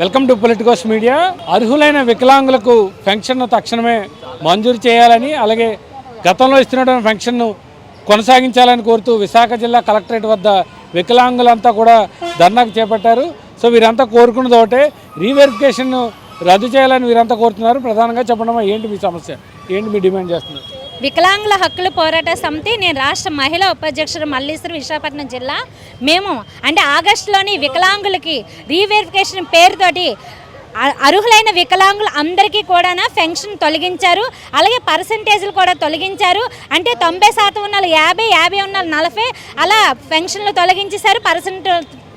Welcome to Politicos media. అర్హులైన వికలాంగులకు పెన్షన్ను తక్షణమే మంజూరు చేయాలని అలాగే గతంలో ఇస్తున్నటువంటి పెన్షన్ను కొనసాగించాలని కోరుతూ విశాఖ జిల్లా కలెక్టరేట్ వద్ద వికలాంగులంతా కూడా ధర్నాకు చేపట్టారు. సో వీరంతా కోరుకున్నది ఒకటే రీవెరిఫికేషన్ రద్దు చేయాలని వీరంతా కోరుతున్నారు. ప్రధానంగా చెప్పడం ఏంటి మీ సమస్య? ఏంటి మీ డిమాండ్ చేస్తున్నారు? వికలాంగుల హక్కుల పోరాట సమితి నేను రాష్ట్ర మహిళా ఉపాధ్యక్షుడు మల్లీశ్వరం విశాఖపట్నం జిల్లా. మేము అంటే ఆగస్టులోని వికలాంగులకి రీవెరిఫికేషన్ పేరుతోటి అర్హులైన వికలాంగులు అందరికీ కూడా పెన్షన్ తొలగించారు. అలాగే పర్సంటేజ్లు కూడా తొలగించారు. అంటే తొంభై శాతం ఉన్న యాభై యాభై ఉన్న నలభై అలా పెన్షన్లు తొలగించేశారు. పర్సెంట్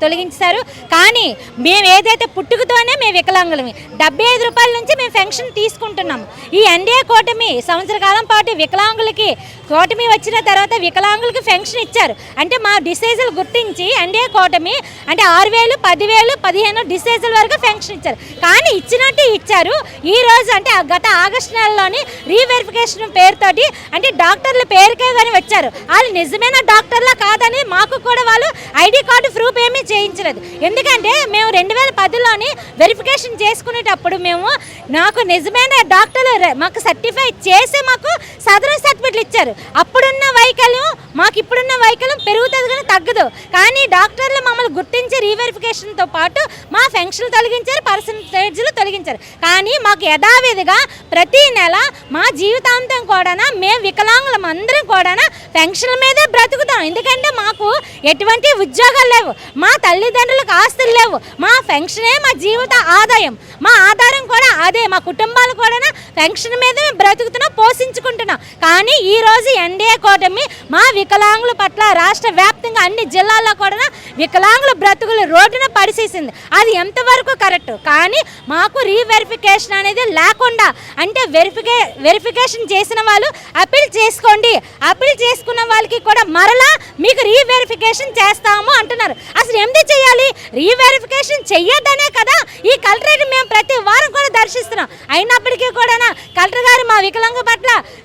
తొలగించారు. కానీ మేము ఏదైతే పుట్టుకతోనే మేము వికలాంగులమి డెబ్బై ఐదు రూపాయల నుంచి మేము పెన్షన్ తీసుకుంటున్నాము. ఈ ఎన్డీఏ కూటమి సంవత్సర కాలం పాటు వికలాంగులకి కూటమి వచ్చిన తర్వాత వికలాంగులకి పెన్షన్ ఇచ్చారు. అంటే మా డిసైజులు గుర్తించి ఎన్డీఏ కూటమి అంటే ఆరు వేలు పదివేలు పదిహేను డిసైజుల వరకు పెన్షన్ ఇచ్చారు. కానీ ఇచ్చినట్టు ఇచ్చారు. ఈ రోజు అంటే గత ఆగస్టు నెలలోని రీవెరిఫికేషన్ పేరుతోటి అంటే డాక్టర్ల పేరుకే కానీ వచ్చారు. వాళ్ళు నిజమైన డాక్టర్లా కాదని మాకు కూడా వాళ్ళు ఐడి కార్డు ప్రూఫ్ ఏమీ చేయించలేదు. ఎందుకంటే మేము రెండు వేల పదిలోని వెరిఫికేషన్ చేసుకునేటప్పుడు మేము నాకు నిజమైన డాక్టర్లు మాకు సర్టిఫై చేసి మాకు సదరన్ సర్టిఫికెట్లు ఇచ్చారు. అప్పుడున్న వైకల్యం మాకు ఇప్పుడున్న వైకల్యం పెరుగుతుంది కానీ తగ్గదు. కానీ డాక్టర్లు మమ్మల్ని గుర్తించి రీవెరిఫికేషన్తో పాటు మా ఫెన్షన్లు తొలగించారు పర్సంటేజ్లు తొలగించారు. కానీ మాకు యథావిధిగా ప్రతి నెల మా జీవితాంతం కూడా మేము వికలాంగులం అందరం కూడా పెన్షన్ల మీదే బ్రతుకుతాం. ఎందుకంటే మాకు ఎటువంటి ఉద్యోగాలు లేవు మా తల్లిదండ్రులకు ఆస్తులు లేవు మా ఫెన్షనే మా జీవిత ఆదాయం. మా ఆధారం కూడా అదే మా కుటుంబాలు కూడా పెన్షన్ మీద మేము బ్రతుకుతున్నాం పోషించుకుంటున్నాం. కానీ ఈరోజు ఎన్డీఏ కూటమి మా వికలాంగుల పట్ల రాష్ట్ర వ్యాప్తంగా అన్ని జిల్లాల్లో కూడా వికలాంగుల బ్రతుకులు రోడ్డున పడిసేసింది. అది ఎంతవరకు కరెక్ట్? కానీ మాకు రీవెరిఫికేషన్ అనేది లేకుండా అంటే వెరిఫికే వెరిఫికేషన్ చేసిన వాళ్ళు అప్పీల్ చేసుకోండి. అప్పీల్ చేసుకున్న వాళ్ళకి కూడా మరలా మీకు రీవెరిఫికేషన్ చేస్తాము అంటున్నారు. అసలు ఎందుకు చేయాలి? రీవెరిఫికేషన్ చెయ్యొద్దనే కదా ఈ కలెక్టరేట్ మేము ప్రతి వారం కూడా దర్శిస్తున్నాం. అయినప్పటికీ కూడా కలెక్టర్ గారు మా వికలాంగ పట్ల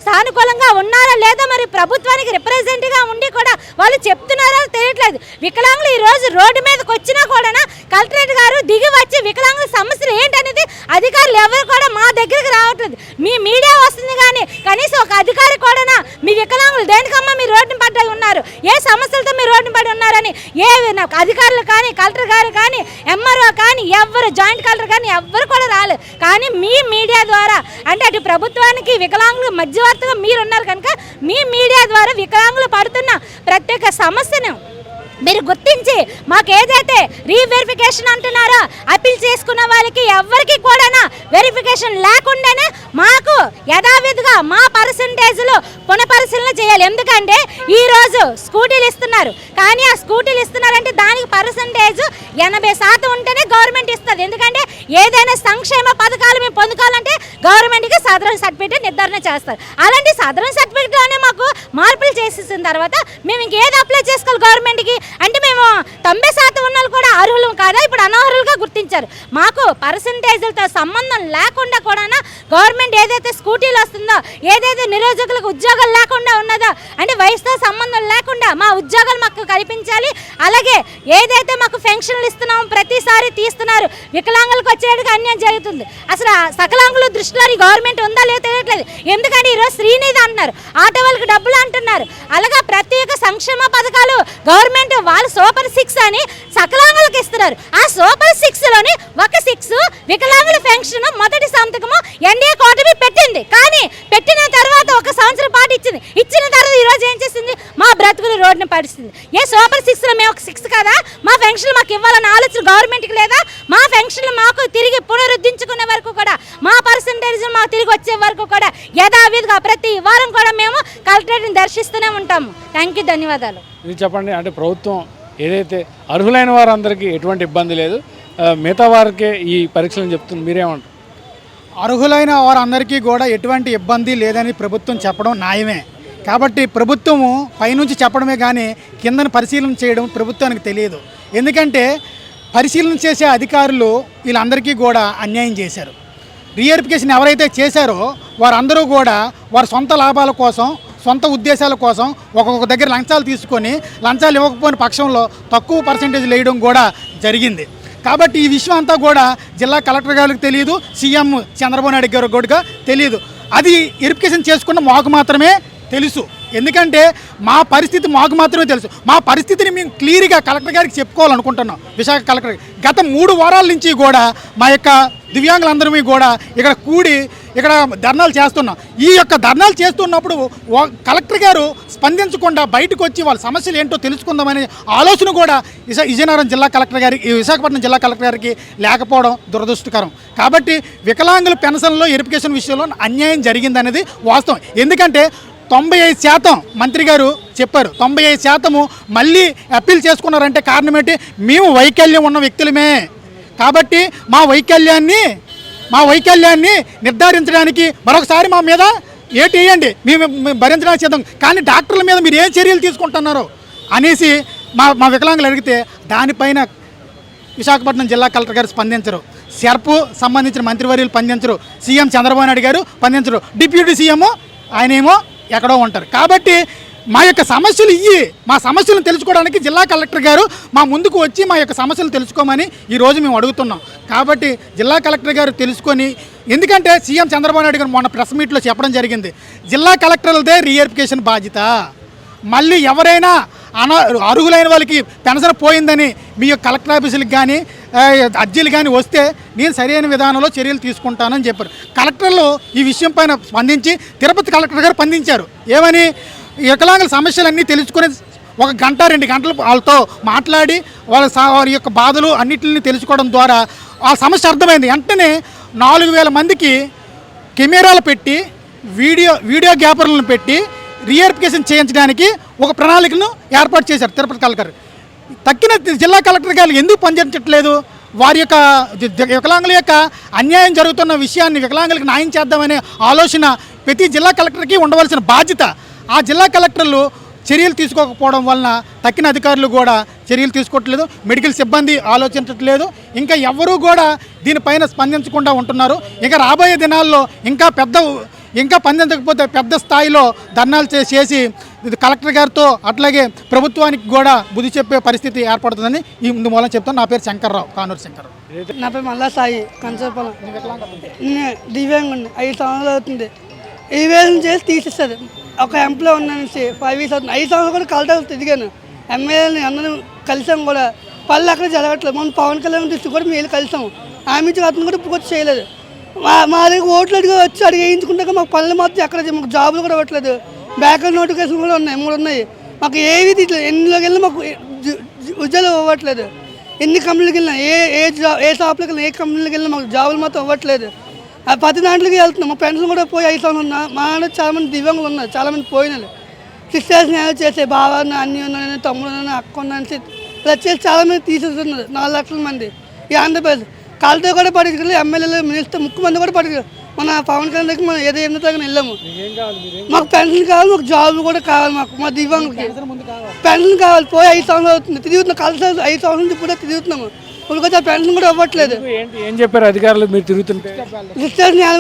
సానుకూలంగా ఉన్నారా లేదా మరి ప్రభుత్వానికి రిప్రజెంట్గా ఉండి కూడా వాళ్ళు చెప్తున్నారో తెలియట్లేదు. వికలాంగులు ఈ రోజు రోడ్డు మీదకి వచ్చినా కూడా కలెక్టరేట్ గారు దిగి వచ్చి వికలాంగుల సమస్యలు ఏంటనేది అధికారులు ఎవరు కూడా మా దగ్గరికి రావట్లేదు. మీ మీడియా వస్తుంది కానీ కనీసం ఒక అధికారి కూడా మీ వికలాంగులు దేనికమ్మా మీ రోడ్డు పడ్డ ఉన్నారు? ఏ సమస్యలతో మీరు రోడ్డు పడి ఉన్నారని ఏ అధికారులు కానీ కలెక్టర్ గారు కానీ ఎంఆర్ఓ కానీ ఎవ్వరు జాయింట్ కలెక్టర్ కానీ ఎవ్వరు కూడా రాలేదు. కానీ మీ మీడియా ద్వారా అంటే అటు ప్రభుత్వానికి వికలాంగులు మధ్యవర్తిగా మీరు ఉన్నారు కనుక మీ మీడియా ద్వారా వికలాంగులు పడుతున్న ప్రత్యేక సమస్యను మీరు గుర్తించి మాకు ఏదైతే రీవెరిఫికేషన్ అంటున్నారో అప్పీల్ చేసుకున్న వాళ్ళకి ఎవరికి కూడా వెరిఫికేషన్ లేకుండానే మాకు యథావిధిగా మా పర్సంటేజ్లు పునఃపరిశీలన చేయాలి. ఎందుకంటే ఈరోజు స్కూటీలు ఇస్తున్నారు. కానీ ఆ స్కూటీలు ఇస్తున్నారంటే దానికి పర్సంటేజ్ ఎనభై శాతం ఉంటేనే గవర్నమెంట్ ఇస్తుంది. ఎందుకంటే ఏదైనా సంక్షేమ పథకాలు మేము పొందుకోవాలంటే గవర్నమెంట్కి సాధారణ సర్టిఫికేట్ నిర్ధారణ చేస్తారు. అలాంటి సాధారణ సర్టిఫికేట్లోనే మాకు మార్పులు చేసేసిన తర్వాత మేము ఇంకేది అప్లై చేసుకోవాలి గవర్నమెంట్కి అంటే మేము తొంభై శాతం ఉన్న వాళ్ళు కూడా అర్హులు కాదా? ఇప్పుడు అనర్హులుగా గుర్తించారు. మాకు పర్సంటేజ్లతో సంబంధం లేకుండా కూడా గవర్నమెంట్ ఏదైతే స్కూటీలు వస్తుందో ఏదైతే నిరోజకులకు ఉద్యోగాలు లేకుండా ఉన్నదో అంటే వయసుతో సంబంధం లేకుండా మా ఉద్యోగాలు మాకు కల్పించాలి. అలాగే ఏదైతే మాకు పెన్షన్లు ఇస్తున్నామో ప్రతిసారి తీస్తున్నారు. వికలాంగులకు వచ్చేటికి అన్యాయం జరుగుతుంది. అసలు ఆ సకలాంగుల దృష్టిలో గవర్నమెంట్ ఉందా లేదో తెలియట్లేదు. ఎందుకంటే ఈరోజు శ్రీనిధి అంటున్నారు. ఆటో వాళ్ళకి డబ్బులు అంటున్నారు. అలాగా ప్రత్యేక సంక్షేమ పథకాలు గవర్నమెంట్ వాళ్ళు సూపర్ సిక్స్ అని సకలాంగులకు ఇస్తున్నారు. ఆ సూపర్ సిక్స్లోని ఒక సిక్స్ వికలాంగుల పెన్షన్ మొదటి సంతకము ఎన్డీఏ కూటమి పెట్టింది. కానీ పెట్టిన తర్వాత ఒక సంవత్సరం పాటు ఇచ్చింది. ఇచ్చిన తర్వాత ఈ రోజు ఏం చేసింది? మా బ్రతుకులు రోడ్డున పడిస్తుంది ఏ సూపర్ సిక్స్లో మేము ఒక సిక్స్ కదా? మా పెన్షన్ మాకు ఇవ్వాలన్న ఆలోచన గవర్నమెంట్కి లేదా? మా పెన్షన్లు మాకు తిరిగి పునరుద్ధరించుకునే వరకు కూడా మా పర్సంటేజ్ మాకు తిరిగి వచ్చే వరకు కూడా యథావిధిగా ప్రతి వారం కూడా మేము కలెక్టరేట్ని దర్శిస్తూనే ఉంటాము. థ్యాంక్ యూ ధన్యవాదాలు. ఇది చెప్పండి అంటే ప్రభుత్వం ఏదైతే అర్హులైన వారందరికీ ఎటువంటి ఇబ్బంది లేదు మిగతా వారికే ఈ పరీక్షలను చెప్తుంది మీరేమంటారు? అర్హులైన వారందరికీ కూడా ఎటువంటి ఇబ్బంది లేదని ప్రభుత్వం చెప్పడం న్యాయమే. కాబట్టి ప్రభుత్వము పైనుంచి చెప్పడమే కానీ కిందని పరిశీలన చేయడం ప్రభుత్వానికి తెలియదు. ఎందుకంటే పరిశీలన చేసే అధికారులు వీళ్ళందరికీ కూడా అన్యాయం చేశారు. రీఎరిఫికేషన్ ఎవరైతే చేశారో వారందరూ కూడా వారి సొంత లాభాల కోసం సొంత ఉద్దేశాల కోసం ఒక్కొక్క దగ్గర లంచాలు తీసుకొని లంచాలు ఇవ్వకపోయిన పక్షంలో తక్కువ పర్సంటేజ్ వేయడం కూడా జరిగింది. కాబట్టి ఈ విషయం అంతా కూడా జిల్లా కలెక్టర్ గారికి తెలియదు సీఎం చంద్రబాబు నాయుడు గారు కూడా తెలియదు అది వెరిఫికేషన్ చేసుకున్న మాకు మాత్రమే తెలుసు. ఎందుకంటే మా పరిస్థితి మాకు మాత్రమే తెలుసు. మా పరిస్థితిని మేము క్లియర్గా కలెక్టర్ గారికి చెప్పుకోవాలనుకుంటున్నాం విశాఖ కలెక్టర్ గత మూడు వారాల నుంచి కూడా మా యొక్క దివ్యాంగులందరమీ కూడా ఇక్కడ కూడి ఇక్కడ ధర్నాలు చేస్తున్నాం. ఈ యొక్క ధర్నాలు చేస్తున్నప్పుడు ఓ- కలెక్టర్ గారు స్పందించకుండా బయటకు వచ్చి వాళ్ళ సమస్యలు ఏంటో తెలుసుకుందామనే ఆలోచన కూడా విశా విజయనగరం జిల్లా కలెక్టర్ గారికి ఈ విశాఖపట్నం జిల్లా కలెక్టర్ గారికి లేకపోవడం దురదృష్టకరం. కాబట్టి వికలాంగుల పెన్షన్లో వెరిఫికేషన్ విషయంలో అన్యాయం జరిగిందనేది వాస్తవం. ఎందుకంటే తొంభై ఐదు శాతం మంత్రి గారు చెప్పారు. తొంభై ఐదు శాతము మళ్ళీ అప్పీల్ చేసుకున్నారంటే కారణం ఏంటి? మేము వైకల్యం ఉన్న వ్యక్తులమే. కాబట్టి మా వైకల్యాన్ని మా వైకల్యాన్ని నిర్ధారించడానికి మరొకసారి మా మీద ఏటి వేయండి. మేము భరించడానికి సిద్ధం. కానీ డాక్టర్ల మీద మీరు ఏం చర్యలు తీసుకుంటున్నారు? అనేసి మా మా వికలాంగులు అడిగితే దానిపైన విశాఖపట్నం జిల్లా కలెక్టర్ గారు స్పందించరు. సెర్పు సంబంధించిన మంత్రివర్యులు స్పందించరు. సీఎం చంద్రబాబు నాయుడు గారు స్పందించరు. డిప్యూటీ సీఎం ఆయనేమో ఎక్కడో ఉంటారు. కాబట్టి మా యొక్క సమస్యలు ఇవి మా సమస్యలను తెలుసుకోవడానికి జిల్లా కలెక్టర్ గారు మా ముందుకు వచ్చి మా యొక్క సమస్యలు తెలుసుకోమని ఈరోజు మేము అడుగుతున్నాం. కాబట్టి జిల్లా కలెక్టర్ గారు తెలుసుకొని ఎందుకంటే సీఎం చంద్రబాబు నాయుడు గారు మొన్న ప్రెస్ మీట్లో చెప్పడం జరిగింది జిల్లా కలెక్టర్లదే రీఎరిఫికేషన్ బాధ్యత. మళ్ళీ ఎవరైనా అన అర్హులైన వాళ్ళకి పెన్షన్ పోయిందని మీ యొక్క కలెక్టర్ ఆఫీసులకు కానీ అర్జీలు కానీ వస్తే నేను సరైన విధానంలో చర్యలు తీసుకుంటానని చెప్పారు. కలెక్టర్లు ఈ విషయం పైన స్పందించి తిరుపతి కలెక్టర్ గారు స్పందించారు. ఏమని? వికలాంగుల సమస్యలన్నీ తెలుసుకునే ఒక గంట రెండు గంటలు వాళ్ళతో మాట్లాడి వాళ్ళ వారి యొక్క బాధలు అన్నిటిని తెలుసుకోవడం ద్వారా ఆ సమస్య అర్థమైంది. వెంటనే నాలుగు వేల మందికి కెమెరాలు పెట్టి వీడియో వీడియో గ్యాపర్లను పెట్టి రీఎరిఫికేషన్ చేయించడానికి ఒక ప్రణాళికను ఏర్పాటు చేశారు తిరుపతి కలెక్టర్ తక్కిన జిల్లా కలెక్టర్ గారు ఎందుకు పనిచేయట్లేదు? వారి యొక్క వికలాంగుల యొక్క అన్యాయం జరుగుతున్న విషయాన్ని వికలాంగులకు న్యాయం చేద్దామనే ఆలోచన ప్రతి జిల్లా కలెక్టర్కి ఉండవలసిన బాధ్యత ఆ జిల్లా కలెక్టర్లు చర్యలు తీసుకోకపోవడం వలన తక్కిన అధికారులు కూడా చర్యలు తీసుకోవట్లేదు. మెడికల్ సిబ్బంది ఆలోచించట్లేదు. ఇంకా ఎవరూ కూడా దీనిపైన స్పందించకుండా ఉంటున్నారు. ఇంకా రాబోయే దినాల్లో ఇంకా పెద్ద ఇంకా స్పందించకపోతే పెద్ద స్థాయిలో ధర్నాలు చేసి కలెక్టర్ గారితో అట్లాగే ప్రభుత్వానికి కూడా బుద్ధి చెప్పే పరిస్థితి ఏర్పడుతుందని ఈ ముందు మూలం చెప్తాను. నా పేరు శంకర్రావు కానూరు శంకర్రావు. నా పేరు మల్లా సాయి కంచరపాలెం నేను దివ్యాంగుండి ఐదు సంవత్సరాలు అవుతుంది. ఈ వేలు చేసి తీసేస్తారు. ఒక ఎంప్లాయ్ ఉన్నాను ఫైవ్ ఇయర్స్ అవుతుంది. ఐదు సంవత్సరాలు కూడా కలెక్టర్ తిరిగాను. ఎమ్మెల్యేని అందరం కలిసాం కూడా. పళ్ళు అక్కడ జరగట్లేదు. మనం పవన్ కళ్యాణ్ దృష్టి కూడా మేము కలిసాం కలిసాము. ఆమె నుంచి అతను కూడా పూర్తి చేయలేదు. మా మా దగ్గర ఓట్లు అడిగి వచ్చి అడిగి వేయించుకుంటాక మాకు పనులు మాత్రం ఎక్కడ మాకు జాబులు కూడా ఇవ్వట్లేదు బ్యాక్ నోటిఫికేషన్ కూడా ఉన్నాయి మూడు ఉన్నాయి. మాకు ఏవి తీయట్లేదు ఎన్నిలోకి వెళ్ళి మాకు ఉద్యోగాలు ఇవ్వట్లేదు ఎన్ని కంపెనీలకు వెళ్ళినా ఏ ఏ జాబ్ ఏ షాప్లకు వెళ్ళినా ఏ కంపెనీలకు వెళ్ళినా మాకు జాబులు మాత్రం ఇవ్వట్లేదు ఆ ప్రతి దాంట్లోకి వెళ్తున్నాం. మా పెన్షన్ కూడా పోయి ఐదు సంవత్సరాలు ఉన్నా. మా నాన్న చాలా మంది దివ్యాంగులు ఉన్నారు. చాలా మంది పోయినారు సిస్టర్స్ న్యాయం చేసే బావ ఉన్నా, అన్ని ఉన్నాను తమ్ముడు ఉన్నా, అక్క ఉన్నాను ఇలా చేసి చాలా మంది తీసేస్తున్నారు. నాలుగు లక్షల మంది. ఈ ఆంధ్రప్రదేశ్ కాళ్ళతో కూడా పట్టుకెళ్ళి ఎమ్మెల్యేలు మినిస్టర్ ముఖ్యమంత్రి కూడా పట్టుకెళ్ళి మన పవన్ కళ్యాణ్ దగ్గర మనం ఏదో ఎన్నో తగిన వెళ్ళాము. మాకు పెన్షన్ కావాలి మాకు జాబ్ కూడా కావాలి మాకు మా దివ్యాంగులకి. పెన్షన్ కావాలి. పోయి ఐదు సంవత్సరాలు అవుతుంది. తిరుగుతున్నాం. కలిసి ఐదు సంవత్సరాల కూడా తిరుగుతున్నాము. కొంచెం పెన్షన్ కూడా ఇవ్వట్లేదు. ఏంటి? ఏం చెప్పారు అధికారులు? మీరు తిరుగుతుంటే?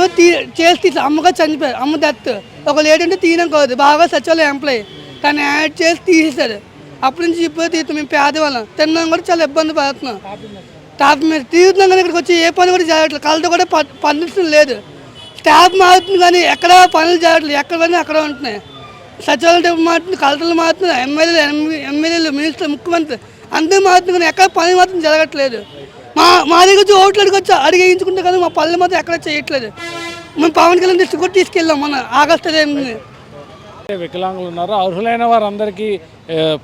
తీ చేసి తీసి అమ్మగా చనిపోయారు అమ్మ దత్ ఒక లేడీ అంటే తీయడం కాదు బాగా సచివాలయం ఎంప్లాయ్ తను యాడ్ చేసి తీసేశారు. అప్పటి నుంచి ఇప్పుడు తీస్తాం మేము పేదవాళ్ళం. తినడం కూడా చాలా ఇబ్బంది పడుతున్నాం. టాప్ మీద తీరుతున్నాం కానీ ఇక్కడికి వచ్చి ఏ పని కూడా జరగట్లేదు కళ్ళతో కూడా ప- పనిచేయడం లేదు. స్టాఫ్ మారుతుంది కానీ ఎక్కడ పనులు జరగట్లేదు ఎక్కడ పని అక్కడ ఉంటున్నాయి. సచివాలయం మారుతుంది కలెక్టర్లు మారుతుంది. ఎమ్మెల్యేలు ఎమ్మెల్యేలు మినిస్టర్ ముఖ్యమంత్రి. అంతే మాత్రం ఎక్కడ పని మాత్రం జరగట్లేదు. మా మా దగ్గర వచ్చి ఓట్లు అడిగొచ్చి వచ్చి కానీ మా పనులు మాత్రం ఎక్కడ చేయట్లేదు. మేము పవన్ కళ్యాణ్ దృష్టి కూడా తీసుకెళ్ళాం మన ఆగస్టు ఎనిమిది. వికలాంగులు ఉన్నారు? అర్హులైన వారందరికీ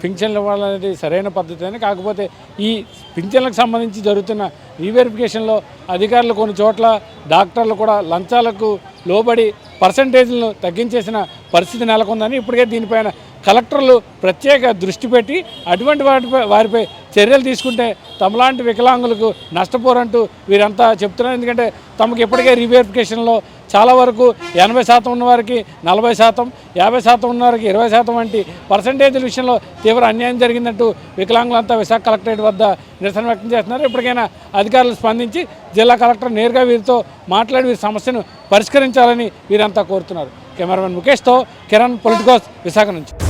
పింఛన్లు ఇవ్వాలనేది సరైన పద్ధతి అని కాకపోతే ఈ పింఛన్లకు సంబంధించి జరుగుతున్న రీవెరిఫికేషన్లో అధికారులు కొన్ని చోట్ల డాక్టర్లు కూడా లంచాలకు లోబడి పర్సంటేజ్లను తగ్గించేసిన పరిస్థితి నెలకొందని ఇప్పటికే దీనిపైన కలెక్టర్లు ప్రత్యేక దృష్టి పెట్టి అటువంటి వాటిపై వారిపై చర్యలు తీసుకుంటే తమలాంటి వికలాంగులకు నష్టపోరంటూ వీరంతా చెప్తున్నారు. ఎందుకంటే తమకు ఇప్పటికే రీవెరిఫికేషన్లో చాలా వరకు ఎనభై శాతం ఉన్న వారికి నలభై శాతం యాభై శాతం ఉన్న వారికి ఇరవై శాతం వంటి పర్సంటేజ్ల విషయంలో తీవ్ర అన్యాయం జరిగిందంటూ వికలాంగులంతా విశాఖ కలెక్టరేట్ వద్ద నిరసన వ్యక్తం చేస్తున్నారు. ఇప్పటికైనా అధికారులు స్పందించి జిల్లా కలెక్టర్ నేరుగా వీరితో మాట్లాడి వీరి సమస్యను పరిష్కరించాలని వీరంతా కోరుతున్నారు. కెమెరామెన్ ముఖేష్తో కిరణ్ పొలిటికోస్ విశాఖ నుంచి.